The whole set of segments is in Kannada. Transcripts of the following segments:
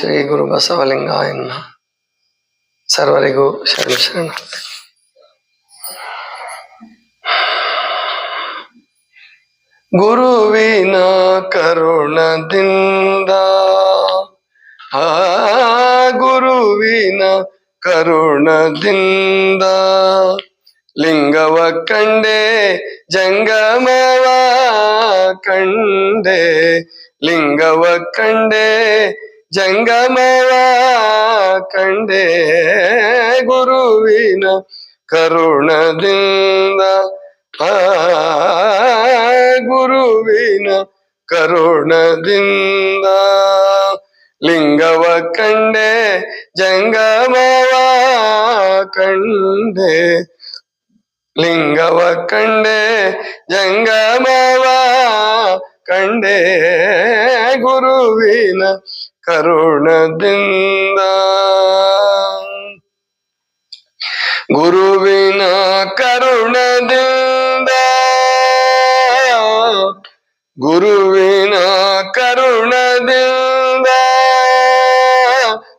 ಶ್ರೀ ಗುರು ಬಸವಲಿಂಗಾಯ ನಮಃ. ಸರ್ವರಿಗೂ ಶರಣ ಶರಣ ಗುರುವಿನ ಕರುಣದಿಂದ, ಆ ಗುರುವಿನ ಕರುಣದಿಂದ, ಲಿಂಗವ ಕಂಡೆ, ಜಂಗಮವ ಕಂಡೆ, ಲಿಂಗವ ಕಂಡೆ ಜಂಗಮವ ಕಂಡೆ ಗುರುವಿನ ಕರುಣದಿಂದ ಆ ಗುರುವಿನ ಕರುಣದಿಂದ ಲಿಂಗವ ಕಂಡೆ ಜಂಗಮವ ಕಂಡೆ ಲಿಂಗವ ಕಂಡೆ ಜಂಗಮವ ಕಂಡೆ ಗುರುವಿನ ಕರುಣದಿಂದ ಗುರುವಿನ ಕರುಣದಿಂದ ಗುರುವಿನ ಕರುಣದಿಂದ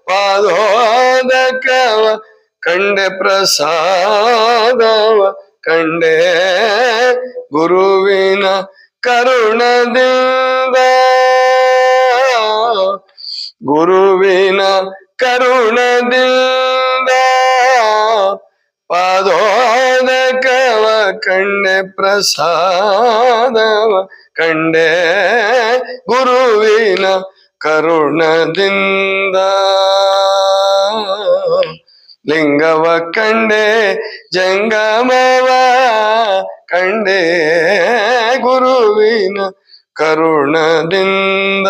ಪಾದೋದಕವ ಕಂಡೆ ಪ್ರಸಾದವ ಕಂಡೆ ಗುರುವಿನ ಕರುಣದಿಂದ ಗುರುವಿನ ಕರುಣದಿಂದ ಪಾದೋದಕವ ಕಂಡೆ ಪ್ರಸಾದವ ಕಂಡೆ ಗುರುವಿನ ಕರುಣದಿಂದ ಲಿಂಗವ ಕಂಡೆ ಜಂಗಮವ ಕಂಡೆ ಗುರುವಿನ ಕರುಣದಿಂದ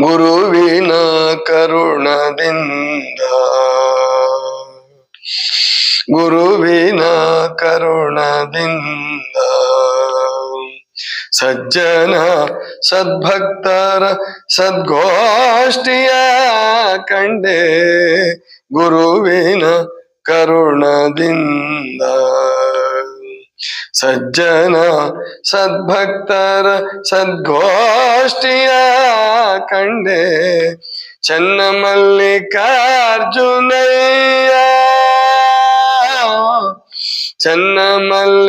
ಗುರುವಿನ ಕರುಣದಿಂದ. ಗುರುವಿನ ಕರುಣದಿಂದ. ಸಜ್ಜನ ಸದ್ಭಕ್ತರ ಸದ್ಗೋಷ್ಠಿಯ ಕಂಡೆ ಗುರುವಿನ ಕರುಣದಿಂದ. ಸಜ್ಜನ ಸದ್ಭಕ್ತರ ಸದ್ಗೋಷ್ಠಿಯ ಕಂಡೆ ಚನ್ನ ಮಲ್ಲಿಕಾರ್ಜುನಯ್ಯ ಚನ್ನ ಮಲ್ಲಿಕಾರ್ಜುನಯ್ಯ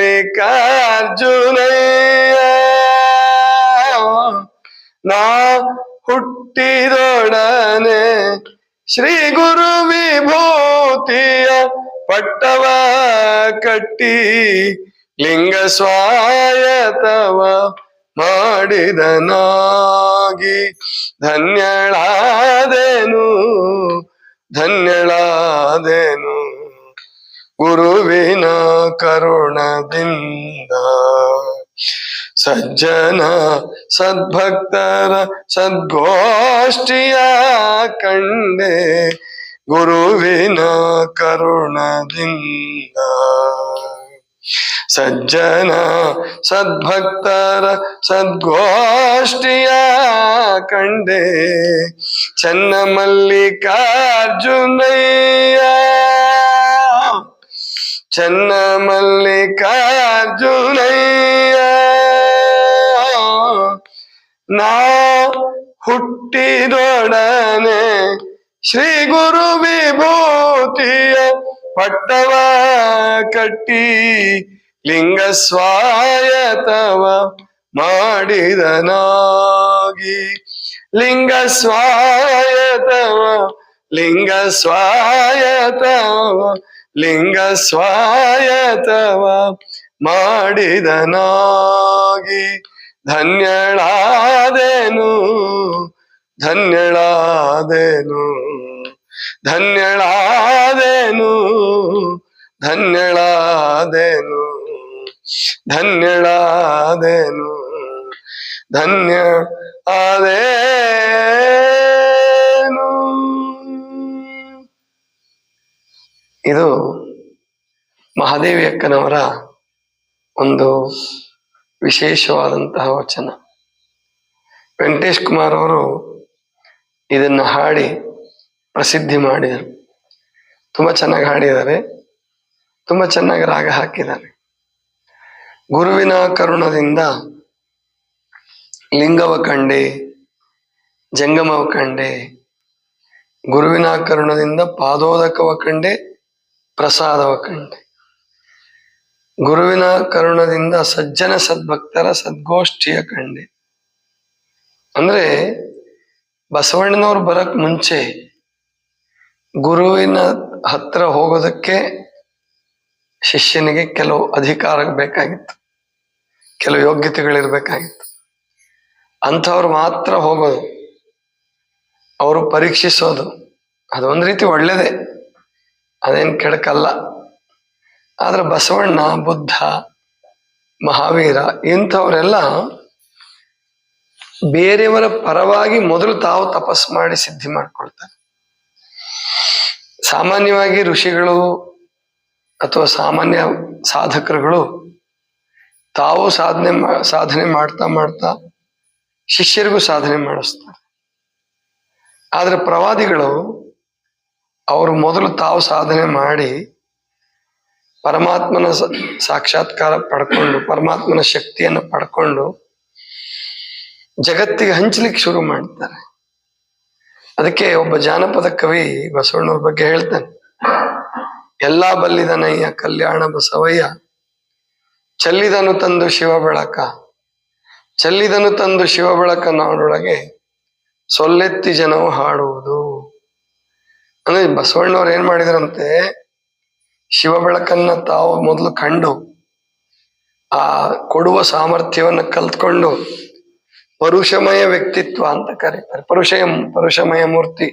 ನಾ ಹುಟ್ಟಿದೊಡನೆ ಶ್ರೀ ಗುರು ವಿಭೂತಿಯ ಪಟ್ಟವ ಕಟ್ಟಿ ಲಿಂಗ ಸ್ವಾಯತವ ಮಾಡಿದನಾಗಿ ಧನ್ಯಳಾದೆನು ಧನ್ಯಳಾದೆನು. ಗುರುವಿನ ಕರುಣದಿಂದ ಸಜ್ಜನ ಸದ್ಭಕ್ತರ ಸದ್ಗೋಷ್ಠಿಯ ಕಂಡೆ ಗುರುವಿನ ಕರುಣದಿಂದ ಸಜ್ಜನ ಸದ್ಭಕ್ತರ ಸದ್ಗೋಷ್ಠಿಯ ಕಂಡೆ ಚನ್ನ ಮಲ್ಲಿಕಾರ್ಜುನಯ್ಯ ಚನ್ನ ಮಲ್ಲಿಕಾರ್ಜುನಯ್ಯ ನಾ ಹುಟ್ಟಿದೊಡನೆ ಶ್ರೀ ಗುರು ವಿಭೂತಿಯ ಪಟ್ಟವ ಕಟ್ಟಿ ಲಿಂಗ ಸ್ವಾಯತವ ಮಾಡಿದನಾಗಿ. ಲಿಂಗ ಸ್ವಾಯತವ ಲಿಂಗ ಸ್ವಾಯತವ ಲಿಂಗ ಸ್ವಾಯತವ ಮಾಡಿದನಾಗಿ. ಧನ್ಯಳಾದೇನು ಧನ್ಯಳಾದೆನು. ಧನ್ಯಳಾದೆನು? ಧನ್ಯಳಾದೇನು? ಧನ್ಯಳಾದೇನು? ಧನ್ಯ ಆದೇನು ಇದು ಮಹಾದೇವಿ ಅಕ್ಕನವರ ಒಂದು ವಿಶೇಷವಾದಂತಹ ವಚನ. ವೆಂಕಟೇಶ್ ಕುಮಾರ್ ಅವರು ಇದನ್ನು ಹಾಡಿ ಪ್ರಸಿದ್ಧಿ ಮಾಡಿದರು. ತುಂಬಾ ಚೆನ್ನಾಗಿ ಹಾಡಿದ್ದಾರೆ. ತುಂಬಾ ಚೆನ್ನಾಗಿ ರಾಗ ಹಾಕಿದ್ದಾರೆ. ಗುರುವಿನ ಕರುಣದಿಂದ ಲಿಂಗವ ಕಂಡೆ, ಜಂಗಮವ ಕಂಡೆ, ಗುರುವಿನ ಕರುಣದಿಂದ ಪಾದೋದಕವ ಕಂಡೆ, ಪ್ರಸಾದವ ಕಂಡೆ. ಗುರುವಿನ ಕರುಣದಿಂದ ಸಜ್ಜನ ಸದ್ಭಕ್ತರ ಸದ್ಗೋಷ್ಠಿಯ ಕಂಡೆ. ಅಂದ್ರೆ ಬಸವಣ್ಣನವ್ರು ಬರಕ್ ಮುಂಚೆ ಗುರುವಿನ ಹತ್ರ ಹೋಗೋದಕ್ಕೆ ಶಿಷ್ಯನಿಗೆ ಕೆಲವು ಅಧಿಕಾರ ಬೇಕಾಗಿತ್ತು. ಕೆಲವು ಯೋಗ್ಯತೆಗಳಿರ್ಬೇಕಾಗಿತ್ತು. ಅಂಥವ್ರು ಮಾತ್ರ ಹೋಗೋದು. ಅವರು ಪರೀಕ್ಷಿಸೋದು. ಅದೊಂದು ರೀತಿ ಒಳ್ಳೇದೇ. ಅದೇನು ಕೆಡಕಲ್ಲ. ಆದ್ರೆ ಬಸವಣ್ಣ, ಬುದ್ಧ, ಮಹಾವೀರ ಇಂಥವರೆಲ್ಲ ಬೇರೆಯವರ ಪರವಾಗಿ ಮೊದಲು ತಾವು ತಪಸ್ಸು ಮಾಡಿ ಸಿದ್ಧಿ ಮಾಡ್ಕೊಳ್ತಾರೆ. ಸಾಮಾನ್ಯವಾಗಿ ಋಷಿಗಳು ಅಥವಾ ಸಾಮಾನ್ಯ ಸಾಧಕರುಗಳು ತಾವು ಸಾಧನೆ ಸಾಧನೆ ಮಾಡ್ತಾ ಮಾಡ್ತಾ ಶಿಷ್ಯರಿಗೂ ಸಾಧನೆ ಮಾಡಿಸ್ತಾರೆ. ಆದರೆ ಪ್ರವಾದಿಗಳು ಅವರು ಮೊದಲು ತಾವು ಸಾಧನೆ ಮಾಡಿ ಪರಮಾತ್ಮನ ಸಾಕ್ಷಾತ್ಕಾರ ಪಡ್ಕೊಂಡು, ಪರಮಾತ್ಮನ ಶಕ್ತಿಯನ್ನು ಪಡ್ಕೊಂಡು ಜಗತ್ತಿಗೆ ಹಂಚಲಿಕ್ಕೆ ಶುರು ಮಾಡ್ತಾರೆ. ಅದಕ್ಕೆ ಒಬ್ಬ ಜಾನಪದ ಕವಿ ಬಸವಣ್ಣವ್ರ ಬಗ್ಗೆ ಹೇಳ್ತಾನೆ. ಎಲ್ಲಾ ಬಲ್ಲಿದನಯ್ಯ ಕಲ್ಯಾಣ ಬಸವಯ್ಯ, ಚೆಲ್ಲಿದನು ತಂದು ಶಿವ ಬೆಳಕ ಚೆಲ್ಲಿದನು ತಂದು ಶಿವ ಬೆಳಕ ನಾಡೊಳಗೆ ಸೊಲ್ಲೆತ್ತಿ ಜನವು ಹಾಡುವುದು. ಅಂದ್ರೆ ಬಸವಣ್ಣವ್ರು ಏನ್ ಮಾಡಿದ್ರಂತೆ ಶಿವ ಬೆಳಕನ್ನ ತಾವು ಮೊದಲು ಕಂಡು, ಆ ಕೊಡುವ ಸಾಮರ್ಥ್ಯವನ್ನ ಕಲ್ತ್ಕೊಂಡು ಪರುಷಮಯ ವ್ಯಕ್ತಿತ್ವ ಅಂತ ಕರೀತಾರೆ. ಪರುಷಯಂ, ಪರುಷಮಯ ಮೂರ್ತಿ,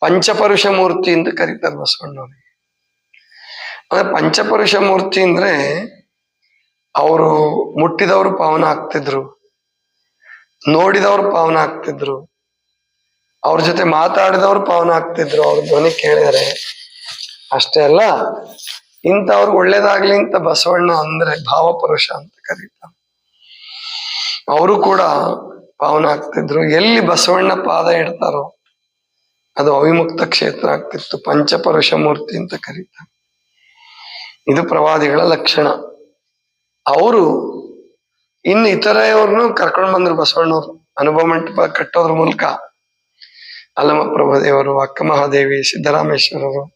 ಪಂಚಪರುಷ ಮೂರ್ತಿ ಅಂತ ಕರೀತಾರೆ ಬಸವಣ್ಣವ್ರಿಗೆ ಅಂದ್ರೆ ಪಂಚಪರುಷ ಮೂರ್ತಿ ಅಂದ್ರೆ ಅವರು ಮುಟ್ಟಿದವರು ಪಾವನ ಆಗ್ತಿದ್ರು, ನೋಡಿದವರು ಪಾವನ ಆಗ್ತಿದ್ರು, ಅವ್ರ ಜೊತೆ ಮಾತಾಡಿದವರು ಪಾವನ ಆಗ್ತಿದ್ರು, ಅವ್ರ ಧ್ವನಿ ಕೇಳಿದರೆ ಅಷ್ಟೇ ಅಲ್ಲ, ಇಂಥವ್ರಿಗೆ ಒಳ್ಳೇದಾಗ್ಲಿ ಅಂತ ಬಸವಣ್ಣ ಅಂದ್ರೆ ಭಾವಪುರುಷ ಅಂತ ಕರೀತಾರೆ. ಅವರು ಕೂಡ ಪಾವನ ಆಗ್ತಿದ್ರು. ಎಲ್ಲಿ ಬಸವಣ್ಣ ಪಾದ ಇಡ್ತಾರೋ ಅದು ಅವಿಮುಕ್ತ ಕ್ಷೇತ್ರ ಆಗ್ತಿತ್ತು. ಪಂಚಪರುಷ ಮೂರ್ತಿ ಅಂತ ಕರೀತಾರೆ. ಇದು ಪ್ರವಾದಿಗಳ ಲಕ್ಷಣ. ಅವರು ಇನ್ನು ಇತರೆಯವ್ರನ್ನೂ ಕರ್ಕೊಂಡು ಬಂದ್ರು ಬಸವಣ್ಣವ್ರು. ಅನುಭವ ಮಂಟಪ ಕಟ್ಟೋದ್ರ ಮೂಲಕ. ಅಲ್ಲಮ ಪ್ರಭುದೇವರು, ಅಕ್ಕ ಮಹಾದೇವಿ, ಸಿದ್ದರಾಮೇಶ್ವರರು.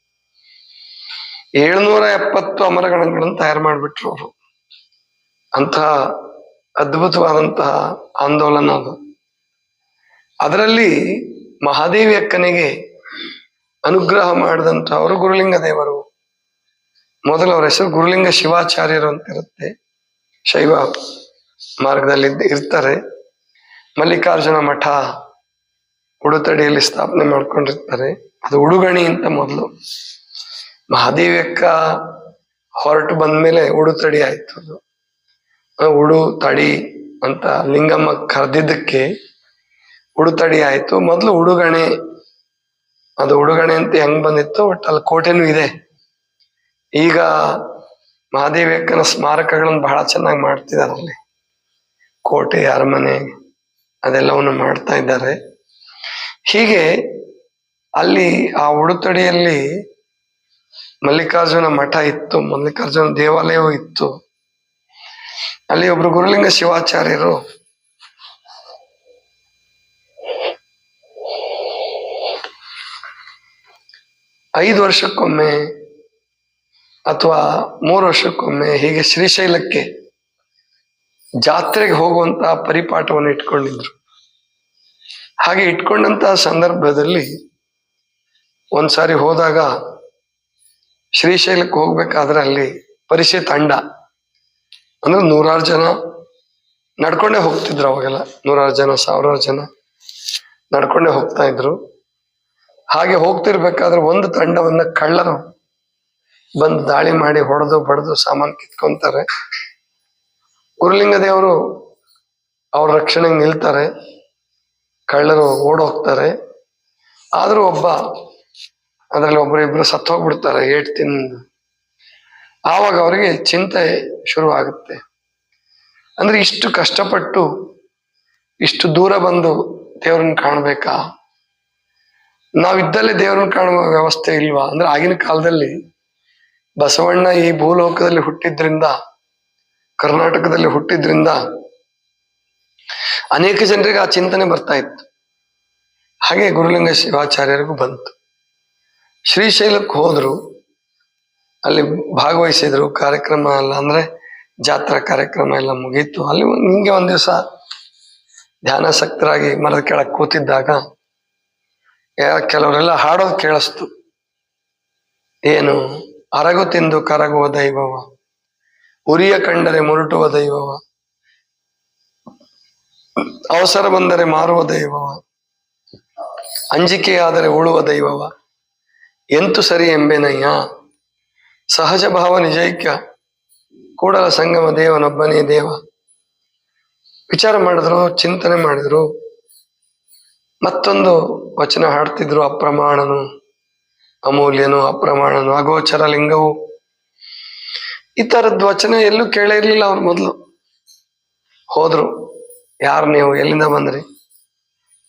ಏಳ್ನೂರ ಎಪ್ಪತ್ತು ಅಮರಗಣಗಳನ್ನು ತಯಾರು ಮಾಡಿಬಿಟ್ರು ಅವರು. ಅಂತಹ ಅದ್ಭುತವಾದಂತಹ ಆಂದೋಲನ ಅದು. ಅದರಲ್ಲಿ ಮಹಾದೇವಿ ಅಕ್ಕನಿಗೆ ಅನುಗ್ರಹ ಮಾಡಿದಂಥವರು ಗುರುಲಿಂಗ ದೇವರು. ಮೊದಲು ಅವರ ಹೆಸರು ಗುರುಲಿಂಗ ಶಿವಾಚಾರ್ಯರು ಅಂತ ಇರುತ್ತೆ. ಶೈವ ಮಾರ್ಗದಲ್ಲಿ ಇರ್ತಾರೆ. ಮಲ್ಲಿಕಾರ್ಜುನ ಮಠ ಉಡುತಡಿಯಲ್ಲಿ ಸ್ಥಾಪನೆ ಮಾಡ್ಕೊಂಡಿರ್ತಾರೆ. ಅದು ಉಡುಗಣಿ ಅಂತ ಮೊದಲು. ಮಹಾದೇವಿ ಅಕ್ಕ ಹೊರಟು ಬಂದ್ಮೇಲೆ ಉಡುತಡಿ ಆಯ್ತು ಅದು. ಉಡು ತಡಿ ಅಂತ ಲಿಂಗಮ್ಮ ಕರೆದಿದ್ದಕ್ಕೆ ಉಡುತಡಿ ಆಯ್ತು. ಮೊದಲು ಉಡುಗಣೆ, ಅದು ಉಡುಗಣೆ ಅಂತ ಹೆಂಗ್ ಬಂದಿತ್ತು ಒಟ್ಟು ಅಲ್ಲಿ ಕೋಟೆನೂ ಇದೆ. ಈಗ ಮಹಾದೇವಿಯಕ್ಕನ ಸ್ಮಾರಕಗಳನ್ನು ಬಹಳ ಚೆನ್ನಾಗಿ ಮಾಡ್ತಿದ್ದಾರೆ ಅಲ್ಲಿ. ಕೋಟೆ, ಅರಮನೆ ಅದೆಲ್ಲವನ್ನು ಮಾಡ್ತಾ ಇದ್ದಾರೆ. ಹೀಗೆ ಅಲ್ಲಿ ಆ ಉಡುತಡಿಯಲ್ಲಿ ಮಲ್ಲಿಕಾರ್ಜುನ ಮಠ ಇತ್ತು, ಮಲ್ಲಿಕಾರ್ಜುನ ದೇವಾಲಯವೂ ಇತ್ತು. ಅಲ್ಲಿ ಒಬ್ರು ಗುರುಲಿಂಗ ಶಿವಾಚಾರ್ಯರು. ಐದು ವರ್ಷಕ್ಕೊಮ್ಮೆ ಅಥವಾ ಮೂರು ವರ್ಷಕ್ಕೊಮ್ಮೆ ಹೀಗೆ ಶ್ರೀಶೈಲಕ್ಕೆ ಜಾತ್ರೆಗೆ ಹೋಗುವಂತಹ ಪರಿಪಾಠವನ್ನು ಇಟ್ಕೊಂಡಿದ್ರು. ಹಾಗೆ ಇಟ್ಕೊಂಡಂತ ಸಂದರ್ಭದಲ್ಲಿ ಒಂದ್ಸಾರಿ ಹೋದಾಗ ಶ್ರೀಶೈಲಕ್ಕೆ ಹೋಗ್ಬೇಕಾದ್ರೆ ಅಲ್ಲಿ ಪರಿಚಯ ತಂಡ ಅಂದ್ರೆ ನೂರಾರು ಜನ ನಡ್ಕೊಂಡೇ ಹೋಗ್ತಿದ್ರು ಅವಾಗೆಲ್ಲ. ನೂರಾರು ಜನ, ಸಾವಿರಾರು ಜನ ನಡ್ಕೊಂಡೇ ಹೋಗ್ತಾ ಇದ್ರು. ಹಾಗೆ ಹೋಗ್ತಿರ್ಬೇಕಾದ್ರೆ ಒಂದು ತಂಡವನ್ನ ಕಳ್ಳರು ಬಂದು ದಾಳಿ ಮಾಡಿ ಹೊಡೆದು ಬಡದು ಸಾಮಾನು ಕಿತ್ಕೊಂತಾರೆ. ಗುರುಲಿಂಗ ದೇವರು ಅವ್ರ ರಕ್ಷಣೆಗೆ ನಿಲ್ತಾರೆ. ಕಳ್ಳರು ಓಡೋಗ್ತಾರೆ. ಆದ್ರೂ ಒಬ್ಬ ಅದರಲ್ಲಿ ಒಬ್ರು ಇಬ್ರು ಸತ್ತೋಗ್ಬಿಡ್ತಾರೆ ಏಟ್ ತಿಂದು ಆವಾಗ ಅವರಿಗೆ ಚಿಂತೆ ಶುರುವಾಗುತ್ತೆ. ಅಂದ್ರೆ ಇಷ್ಟು ಕಷ್ಟಪಟ್ಟು ಇಷ್ಟು ದೂರ ಬಂದು ದೇವ್ರನ್ನ ಕಾಣಬೇಕಾ? ನಾವಿದ್ದಲ್ಲೇ ದೇವ್ರನ್ನ ಕಾಣುವ ವ್ಯವಸ್ಥೆ ಇಲ್ವಾ? ಅಂದ್ರೆ ಆಗಿನ ಕಾಲದಲ್ಲಿ ಬಸವಣ್ಣ ಈ ಭೂಲೋಕದಲ್ಲಿ ಹುಟ್ಟಿದ್ರಿಂದ, ಕರ್ನಾಟಕದಲ್ಲಿ ಹುಟ್ಟಿದ್ರಿಂದ ಅನೇಕ ಜನರಿಗೆ ಆ ಚಿಂತನೆ ಬರ್ತಾ ಇತ್ತು. ಹಾಗೆ ಗುರುಲಿಂಗ ಶಿವಾಚಾರ್ಯರಿಗೂ ಬಂತು. ಶ್ರೀಶೈಲಕ್ಕೆ ಹೋದ್ರು. ಅಲ್ಲಿ ಭಾಗವಹಿಸಿದ್ರು ಕಾರ್ಯಕ್ರಮ ಎಲ್ಲ ಅಂದ್ರೆ ಜಾತ್ರಾ ಕಾರ್ಯಕ್ರಮ ಎಲ್ಲ ಮುಗೀತು. ಅಲ್ಲಿ ಹಿಂಗೆ ಒಂದ್ ದಿವಸ ಧ್ಯಾನಾಸಕ್ತರಾಗಿ ಮರದ ಕೆಳಗೆ ಕೂತಿದ್ದಾಗ ಕೆಲವರೆಲ್ಲ ಹಾಡೋದು ಕೇಳಿಸ್ತು. ಏನು? ಅರಗು ತಿಂದು ಕರಗುವ ದೈವವ, ಉರಿಯ ಕಂಡರೆ ಮುರುಟುವ ದೈವವ, ಅವಸರ ಬಂದರೆ ಮಾರುವ ದೈವವ, ಅಂಜಿಕೆಯಾದರೆ ಉಳುವ ದೈವವ, ಎಂತು ಸರಿ ಎಂಬೆನಯ್ಯ? ಸಹಜ ಭಾವ ನಿಜೈಕ್ಯ ಕೂಡಲ ಸಂಗಮ ದೇವನೊಬ್ಬನೇ ದೇವ. ವಿಚಾರ ಮಾಡಿದ್ರು, ಚಿಂತನೆ ಮಾಡಿದ್ರು. ಮತ್ತೊಂದು ವಚನ ಹಾಡ್ತಿದ್ರು, ಅಪ್ರಮಾಣನು, ಅಮೂಲ್ಯನು, ಅಪ್ರಮಾಣನು, ಅಗೋಚರ ಲಿಂಗವು. ಈ ಥರದ್ ವಚನ ಎಲ್ಲೂ ಕೇಳೇ ಇರ್ಲಿಲ್ಲ ಅವ್ರು ಮೊದಲು. ಹೋದ್ರು, ಯಾರು ನೀವು, ಎಲ್ಲಿಂದ ಬಂದ್ರಿ?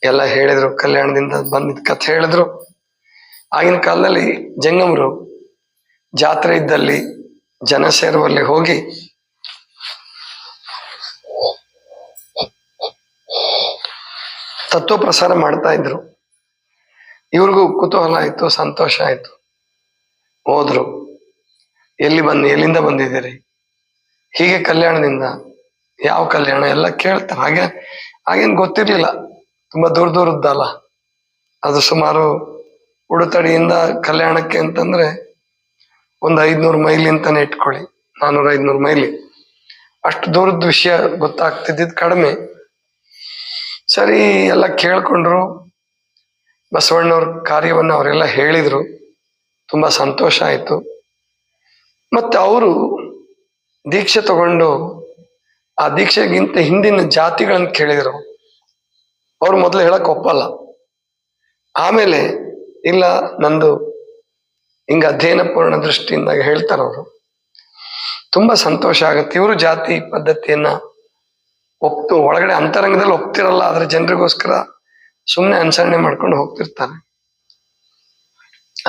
ಎಲ್ಲ ಹೇಳಿದ್ರು, ಕಲ್ಯಾಣದಿಂದ ಬಂದಿದ್ ಕಥೆ ಹೇಳಿದ್ರು. ಆಗಿನ ಕಾಲದಲ್ಲಿ ಜಂಗಮರು ಜಾತ್ರೆ ಇದ್ದಲ್ಲಿ ಜನ ಸೇರುವಲ್ಲಿ ಹೋಗಿ ತತ್ವ ಪ್ರಸಾರ ಮಾಡ್ತಾ ಇದ್ರು. ಇವ್ರಿಗೂ ಕುತೂಹಲ ಆಯ್ತು, ಸಂತೋಷ ಆಯ್ತು. ಹೋದ್ರು. ಎಲ್ಲಿ ಬಂದು, ಎಲ್ಲಿಂದ ಬಂದಿದ್ದೀರಿ? ಹೀಗೆ ಕಲ್ಯಾಣದಿಂದ ಯಾವ ಕಲ್ಯಾಣ ಎಲ್ಲ ಕೇಳ್ತಾರೆ. ಹಾಗೆ, ಹಾಗೇನು ಗೊತ್ತಿರ್ಲಿಲ್ಲ. ತುಂಬಾ ದೂರ ದೂರದ್ದಲ್ಲ. ಅದು ಸುಮಾರು ಉಡುತಡಿಯಿಂದ ಕಲ್ಯಾಣಕ್ಕೆ ಅಂತಂದ್ರೆ ಒಂದು ಐದ್ನೂರು ಮೈಲಿ ಅಂತಾನೆ ಇಟ್ಕೊಳ್ಳಿ. ನಾನೂರ ಐದ್ನೂರು ಮೈಲಿ. ಅಷ್ಟು ದೂರದ ವಿಷಯ ಗೊತ್ತಾಗ್ತಿದ್ದಿದ್ ಕಡಿಮೆ. ಸರಿ, ಎಲ್ಲ ಕೇಳ್ಕೊಂಡ್ರು. ಬಸವಣ್ಣವ್ರ ಕಾರ್ಯವನ್ನು ಅವರೆಲ್ಲ ಹೇಳಿದ್ರು. ತುಂಬಾ ಸಂತೋಷ ಆಯಿತು. ಮತ್ತೆ ಅವರು ದೀಕ್ಷೆ ತಗೊಂಡು ಆ ದೀಕ್ಷೆಗಿಂತ ಹಿಂದಿನ ಜಾತಿಗಳನ್ನು ಕೇಳಿದರು. ಅವ್ರು ಮೊದಲು ಹೇಳಕ್ಕೆ ಒಪ್ಪಲ್ಲ. ಆಮೇಲೆ, ಇಲ್ಲ, ನಂದು ಹಿಂಗ ಅಧ್ಯಯನ ಪೂರ್ಣ ದೃಷ್ಟಿಯಿಂದ ಹೇಳ್ತಾರವರು ತುಂಬಾ ಸಂತೋಷ ಆಗುತ್ತೆ. ಇವರು ಜಾತಿ ಪದ್ಧತಿಯನ್ನ ಒಪ್ತು, ಒಳಗಡೆ ಅಂತರಂಗದಲ್ಲಿ ಒಪ್ತಿರಲ್ಲ, ಆದ್ರೆ ಜನರಿಗೋಸ್ಕರ ಸುಮ್ಮನೆ ಅನುಸರಣೆ ಮಾಡ್ಕೊಂಡು ಹೋಗ್ತಿರ್ತಾರೆ.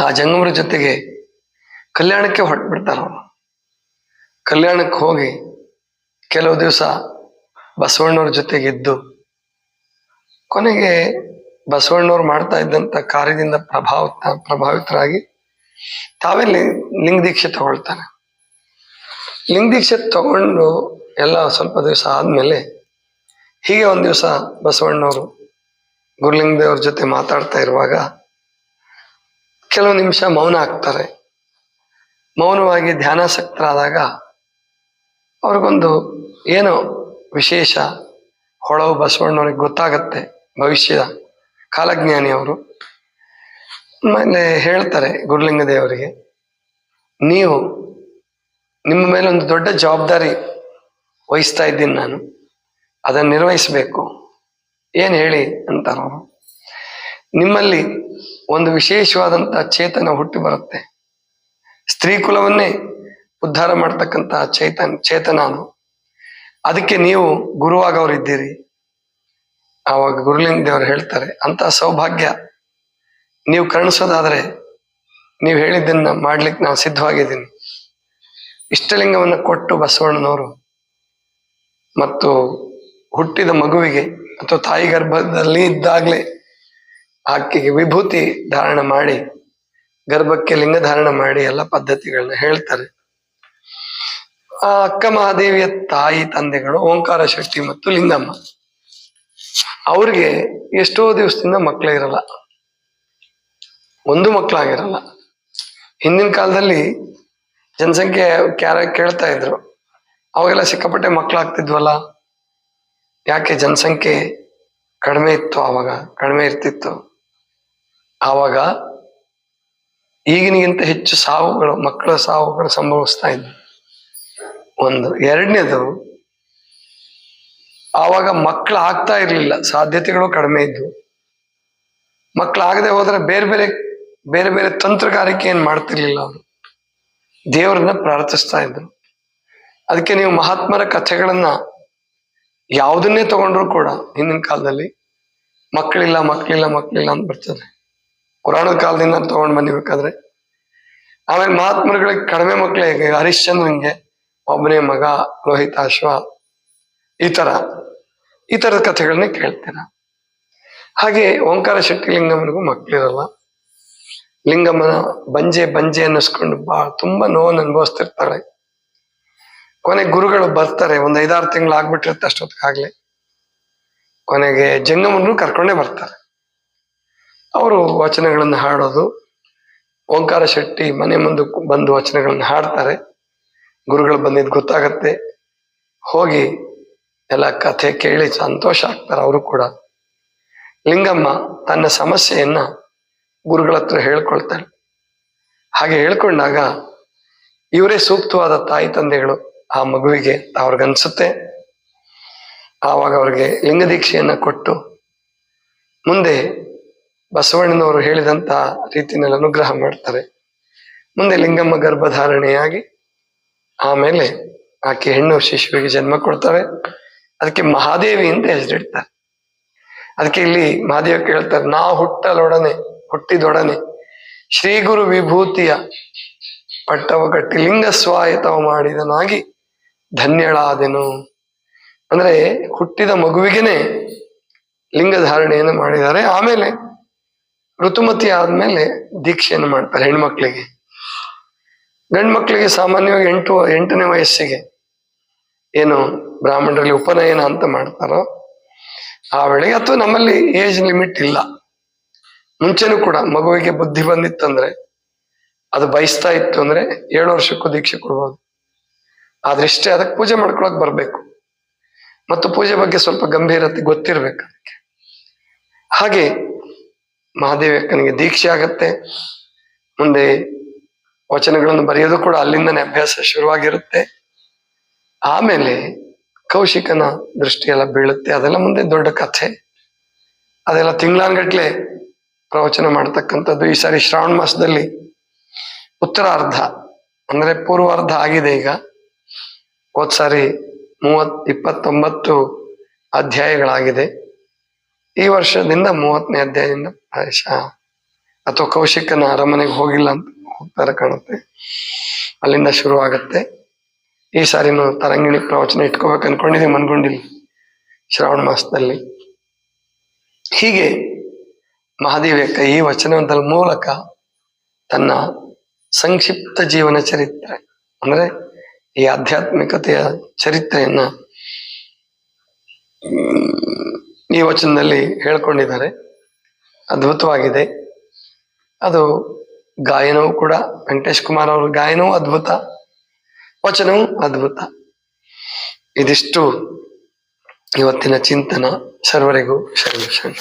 ಆ ಜಂಗಮರ ಜೊತೆಗೆ ಕಲ್ಯಾಣಕ್ಕೆ ಹೊರಟ್ಬಿಡ್ತಾರ ಅವರು. ಕಲ್ಯಾಣಕ್ಕೆ ಹೋಗಿ ಕೆಲವು ದಿವಸ ಬಸವಣ್ಣವ್ರ ಜೊತೆಗಿದ್ದು ಕೊನೆಗೆ ಬಸವಣ್ಣವ್ರು ಮಾಡ್ತಾ ಇದ್ದಂತ ಕಾರ್ಯದಿಂದ ಪ್ರಭಾವಿತ ಪ್ರಭಾವಿತರಾಗಿ ತಾವೇ ಲಿಂಗ ದೀಕ್ಷೆ ತಗೊಳ್ತಾನೆ. ಲಿಂಗ ದೀಕ್ಷೆ ತಗೊಂಡು ಎಲ್ಲ ಸ್ವಲ್ಪ ದಿವಸ ಆದ್ಮೇಲೆ ಹೀಗೆ ಒಂದ್ ದಿವಸ ಬಸವಣ್ಣವರು ಗುರುಲಿಂಗ ದೇವ್ರ ಜೊತೆ ಮಾತಾಡ್ತಾ ಇರುವಾಗ ಕೆಲವು ನಿಮಿಷ ಮೌನ ಆಗ್ತಾರೆ ಮೌನವಾಗಿ ಧ್ಯಾನಾಸಕ್ತರಾದಾಗ ಅವ್ರಿಗೊಂದು ಏನೋ ವಿಶೇಷ ಹೊಳವು ಬಸವಣ್ಣವ್ರಿಗೆ ಗೊತ್ತಾಗತ್ತೆ ಭವಿಷ್ಯದ ಕಾಲಜ್ಞಾನಿ ಅವರು ಆಮೇಲೆ ಹೇಳ್ತಾರೆ ಗುರುಲಿಂಗ ದೇವರಿಗೆ, ನೀವು ನಿಮ್ಮ ಮೇಲೆ ಒಂದು ದೊಡ್ಡ ಜವಾಬ್ದಾರಿ ವಹಿಸ್ತಾ ಇದ್ದೀನಿ ನಾನು. ಅದನ್ನು ನಿರ್ವಹಿಸಬೇಕು. ಏನು ಹೇಳಿ? ಅಂತಾರ ನಿಮ್ಮಲ್ಲಿ ಒಂದು ವಿಶೇಷವಾದಂಥ ಚೇತನ ಹುಟ್ಟಿ ಬರುತ್ತೆ. ಸ್ತ್ರೀ ಕುಲವನ್ನೇ ಉದ್ಧಾರ ಮಾಡ್ತಕ್ಕಂತಹ ಚೇತನ್, ಚೇತನ ಅದು. ಅದಕ್ಕೆ ನೀವು ಗುರುವಾಗವ್ರಿದ್ದೀರಿ. ಆವಾಗ ಗುರುಲಿಂಗ ದೇವರು ಹೇಳ್ತಾರೆ ಅಂತ ಸೌಭಾಗ್ಯ ನೀವು ಕರುಣಿಸೋದಾದ್ರೆ ನೀವು ಹೇಳಿದ್ದನ್ನ ಮಾಡ್ಲಿಕ್ಕೆ ನಾವು ಸಿದ್ಧವಾಗಿದ್ದೀನಿ. ಇಷ್ಟಲಿಂಗವನ್ನ ಕೊಟ್ಟು ಬಸವಣ್ಣನವರು ಮತ್ತು ಹುಟ್ಟಿದ ಮಗುವಿಗೆ ಅಥವಾ ತಾಯಿ ಗರ್ಭದಲ್ಲಿ ಇದ್ದಾಗಲೇ ಆಕೆಗೆ ವಿಭೂತಿ ಧಾರಣ ಮಾಡಿ, ಗರ್ಭಕ್ಕೆ ಲಿಂಗ ಧಾರಣ ಮಾಡಿ ಎಲ್ಲ ಪದ್ಧತಿಗಳನ್ನ ಹೇಳ್ತಾರೆ. ಆ ಅಕ್ಕ ಮಹಾದೇವಿಯ ತಾಯಿ ತಂದೆಗಳು ಓಂಕಾರ ಶೆಟ್ಟಿ ಮತ್ತು ಲಿಂಗಮ್ಮ. ಅವ್ರಿಗೆ ಎಷ್ಟೋ ದಿವಸದಿಂದ ಮಕ್ಕಳೇ ಇರಲ್ಲ. ಒಂದು ಮಕ್ಕಳಾಗಿರಲ್ಲ. ಹಿಂದಿನ ಕಾಲದಲ್ಲಿ ಜನಸಂಖ್ಯೆ ಕ್ಯಾರ, ಕೇಳ್ತಾ ಇದ್ರು. ಅವಾಗೆಲ್ಲ ಸಿಕ್ಕಾಪಟ್ಟೆ ಮಕ್ಕಳಾಗ್ತಿದ್ವಲ್ಲ. ಯಾಕೆ ಜನಸಂಖ್ಯೆ ಕಡಿಮೆ ಇತ್ತು ಆವಾಗ, ಕಡಿಮೆ ಇರ್ತಿತ್ತು? ಆವಾಗ ಈಗಿನಿಗಿಂತ ಹೆಚ್ಚು ಸಾವುಗಳು, ಮಕ್ಕಳ ಸಾವುಗಳು ಸಂಭವಿಸ್ತಾ ಇದ್ವು. ಒಂದು. ಎರಡನೇದು, ಆವಾಗ ಮಕ್ಕಳು ಆಗ್ತಾ ಇರಲಿಲ್ಲ. ಸಾಧ್ಯತೆಗಳು ಕಡಿಮೆ ಇದ್ವು. ಮಕ್ಕಳಾಗದೆ ಹೋದ್ರೆ ಬೇರೆ ಬೇರೆ ಬೇರೆ ಬೇರೆ ತಂತ್ರಗಾರಿಕೆ ಏನು ಮಾಡ್ತಿರ್ಲಿಲ್ಲ ಅವರು. ದೇವರನ್ನ ಪ್ರಾರ್ಥಿಸ್ತಾ ಇದ್ರು. ಅದಕ್ಕೆ ನೀವು ಮಹಾತ್ಮರ ಕಥೆಗಳನ್ನ ಯಾವುದನ್ನೇ ತಗೊಂಡ್ರು ಕೂಡ ಹಿಂದಿನ ಕಾಲದಲ್ಲಿ ಮಕ್ಕಳಿಲ್ಲ ಮಕ್ಕಳಿಲ್ಲ ಮಕ್ಕಳಿಲ್ಲ ಅಂತ ಬರ್ತದೆ. ಪುರಾಣದ ಕಾಲದಿಂದ ತಗೊಂಡ್ ಬಂದಿಬೇಕಾದ್ರೆ ಆಮೇಲೆ ಮಹಾತ್ಮರುಗಳಿಗೆ ಕಡಿಮೆ ಮಕ್ಕಳೇ ಹರಿಶ್ಚಂದ್ರಂಗೆ ಒಬ್ಬನೇ ಮಗ ರೋಹಿತಾಶ್ವ ಈ ತರ. ಈ ತರದ ಕಥೆಗಳನ್ನ ಕೇಳ್ತೀರ. ಹಾಗೆ ಓಂಕಾರ ಶಕ್ತಿಲಿಂಗಮನಿಗೂ ಮಕ್ಕಳಿರಲ್ಲ ಲಿಂಗಮ್ಮನ ಬಂಜೆ ಬಂಜೆ ಅನ್ನಿಸ್ಕೊಂಡು ಬಹಳ ತುಂಬಾ ನೋವನ್ನು ಅನುಭವಿಸ್ತಿರ್ತಾಳೆ ಕೊನೆ ಗುರುಗಳು ಬರ್ತಾರೆ, ಒಂದ್ ಐದಾರು ತಿಂಗಳು ಆಗ್ಬಿಟ್ಟಿರುತ್ತೆ ಅಷ್ಟೊತ್ತಿಗಾಗ್ಲಿ ಕೊನೆಗೆ ಜಂಗಮನ್ನು ಕರ್ಕೊಂಡೇ ಬರ್ತಾರೆ. ಅವರು ವಚನಗಳನ್ನ ಹಾಡೋದು, ಓಂಕಾರ ಶೆಟ್ಟಿ ಮನೆ ಮುಂದೆ ಬಂದು ವಚನಗಳನ್ನ ಹಾಡ್ತಾರೆ. ಗುರುಗಳು ಬಂದಿದ್ದು ಗೊತ್ತಾಗತ್ತೆ. ಹೋಗಿ ಎಲ್ಲ ಕಥೆ ಕೇಳಿ ಸಂತೋಷ ಆಗ್ತಾರೆ ಅವರು ಕೂಡ. ಲಿಂಗಮ್ಮ ತನ್ನ ಸಮಸ್ಯೆಯನ್ನ ಗುರುಗಳ ಹತ್ರ ಹಾಗೆ ಹೇಳ್ಕೊಂಡಾಗ ಇವರೇ ಸೂಕ್ತವಾದ ತಾಯಿ ತಂದೆಗಳು ಆ ಮಗುವಿಗೆ ಅವ್ರಿಗನ್ಸುತ್ತೆ. ಆವಾಗ ಅವ್ರಿಗೆ ಲಿಂಗ ದೀಕ್ಷೆಯನ್ನ ಕೊಟ್ಟು ಮುಂದೆ ಬಸವಣ್ಣನವರು ಹೇಳಿದಂತ ರೀತಿಯಲ್ಲಿ ಅನುಗ್ರಹ ಮಾಡ್ತಾರೆ. ಮುಂದೆ ಲಿಂಗಮ್ಮ ಗರ್ಭಧಾರಣೆಯಾಗಿ ಆಮೇಲೆ ಆಕೆ ಹೆಣ್ಣು ಶಿಶುವಿಗೆ ಜನ್ಮ ಕೊಡ್ತಾರೆ ಅದಕ್ಕೆ ಮಹಾದೇವಿ ಅಂತ ಹೆಸರಿಡ್ತಾರೆ. ಅದಕ್ಕೆ ಇಲ್ಲಿ ಮಹಾದೇವ ಕೇಳ್ತಾರೆ, ನಾ ಹುಟ್ಟಲೊಡನೆ ಹುಟ್ಟಿದೊಡನೆ. ಶ್ರೀ ಗುರು ವಿಭೂತಿಯ ಪಟ್ಟವ ಕಟ್ಟಿ ಲಿಂಗ ಸ್ವಾಯತವ ಮಾಡಿದನಾಗಿ ಧನ್ಯಳಾದೆನು. ಅಂದ್ರೆ ಹುಟ್ಟಿದ ಮಗುವಿಗೆನೆ ಲಿಂಗ ಧಾರಣೆಯನ್ನು ಮಾಡಿದ್ದಾರೆ. ಆಮೇಲೆ ಋತುಮತಿ ಆದ್ಮೇಲೆ ದೀಕ್ಷೆಯನ್ನು ಮಾಡ್ತಾರೆ ಹೆಣ್ಮಕ್ಳಿಗೆ. ಗಂಡು ಮಕ್ಕಳಿಗೆ ಸಾಮಾನ್ಯವಾಗಿ ಎಂಟು, ಎಂಟನೇ ವಯಸ್ಸಿಗೆ ಏನು ಬ್ರಾಹ್ಮಣರಲ್ಲಿ ಉಪನಯನ ಅಂತ ಮಾಡ್ತಾರೋ ಆ ವೇಳೆಗೆ, ಅಥವಾ ನಮ್ಮಲ್ಲಿ ಏಜ್ ಲಿಮಿಟ್ ಇಲ್ಲ. ಮುಂಚೆನೂ ಕೂಡ ಮಗುವಿಗೆ ಬುದ್ಧಿ ಬಂದಿತ್ತಂದ್ರೆ, ಅದು ಬಯಸ್ತಾ ಇತ್ತು ಅಂದ್ರೆ ಏಳು ವರ್ಷಕ್ಕೂ ದೀಕ್ಷೆ ಕೊಡ್ಬೋದು. ಆದ್ರೆ ಇಷ್ಟೇ, ಅದಕ್ಕೆ ಪೂಜೆ ಮಾಡ್ಕೊಳಕ್ ಬರ್ಬೇಕು. ಮತ್ತು ಪೂಜೆ ಬಗ್ಗೆ ಸ್ವಲ್ಪ ಗಂಭೀರತೆ ಗೊತ್ತಿರ್ಬೇಕು ಅದಕ್ಕೆ. ಹಾಗೆ ಮಹಾದೇವಕ್ಕನಿಗೆ ದೀಕ್ಷೆ ಆಗತ್ತೆ. ಮುಂದೆ ವಚನಗಳನ್ನು ಬರೆಯೋದು ಕೂಡ ಅಲ್ಲಿಂದನೇ ಅಭ್ಯಾಸ ಶುರುವಾಗಿರುತ್ತೆ. ಆಮೇಲೆ ಕೌಶಿಕನ ದೃಷ್ಟಿಯೆಲ್ಲ ಬೀಳುತ್ತೆ. ಅದೆಲ್ಲ ಮುಂದೆ ದೊಡ್ಡ ಕಥೆ. ಅದೆಲ್ಲ ತಿಂಗಳಾನ್ಗಟ್ಲೆ ಪ್ರವಚನ ಮಾಡ್ತಕ್ಕಂಥದ್ದು. ಈ ಸಾರಿ ಶ್ರಾವಣ ಮಾಸದಲ್ಲಿ ಉತ್ತರಾರ್ಧ, ಅಂದ್ರೆ ಪೂರ್ವಾರ್ಧ ಆಗಿದೆ ಈಗ. ಹೋದ್ ಸಾರಿ ಮೂವತ್, ಇಪ್ಪತ್ತೊಂಬತ್ತು ಅಧ್ಯಾಯಗಳಾಗಿದೆ. ಈ ವರ್ಷದಿಂದ ಮೂವತ್ತನೇ ಅಧ್ಯಾಯದಿಂದ ಪ್ರಾಯಶಃ. ಅಥವಾ ಕೌಶಿಕನ ಅರಮನೆಗೆ ಹೋಗಿಲ್ಲ ಅಂತ ಹೋಗ್ತಾರೆ ಕಾಣುತ್ತೆ. ಅಲ್ಲಿಂದ ಶುರು ಆಗತ್ತೆ ಈ ಸಾರಿನೂ ತರಂಗಿಣಿ ಪ್ರವಚನ ಇಟ್ಕೋಬೇಕು ಅನ್ಕೊಂಡಿದ್ದೀವಿ ಮನ್ಗೊಂಡಿಲ್ಲ ಶ್ರಾವಣ ಮಾಸದಲ್ಲಿ. ಹೀಗೆ ಮಹಾದೇವಿಯಕ್ಕ ಈ ವಚನದ ಮೂಲಕ ತನ್ನ ಸಂಕ್ಷಿಪ್ತ ಜೀವನ ಚರಿತ್ರೆ, ಅಂದ್ರೆ ಈ ಆಧ್ಯಾತ್ಮಿಕತೆಯ ಚರಿತ್ರೆಯನ್ನ ಈ ವಚನದಲ್ಲಿ ಹೇಳ್ಕೊಂಡಿದ್ದಾರೆ. ಅದ್ಭುತವಾಗಿದೆ. ಅದು ಗಾಯನವೂ ಕೂಡ, ವೆಂಕಟೇಶ್ ಕುಮಾರ್ ಅವರ ಗಾಯನವೂ ಅದ್ಭುತ, ವಚನವೂ ಅದ್ಭುತ. ಇದಿಷ್ಟು ಇವತ್ತಿನ ಚಿಂತನ. ಸರ್ವರಿಗೂ ಶರಣ.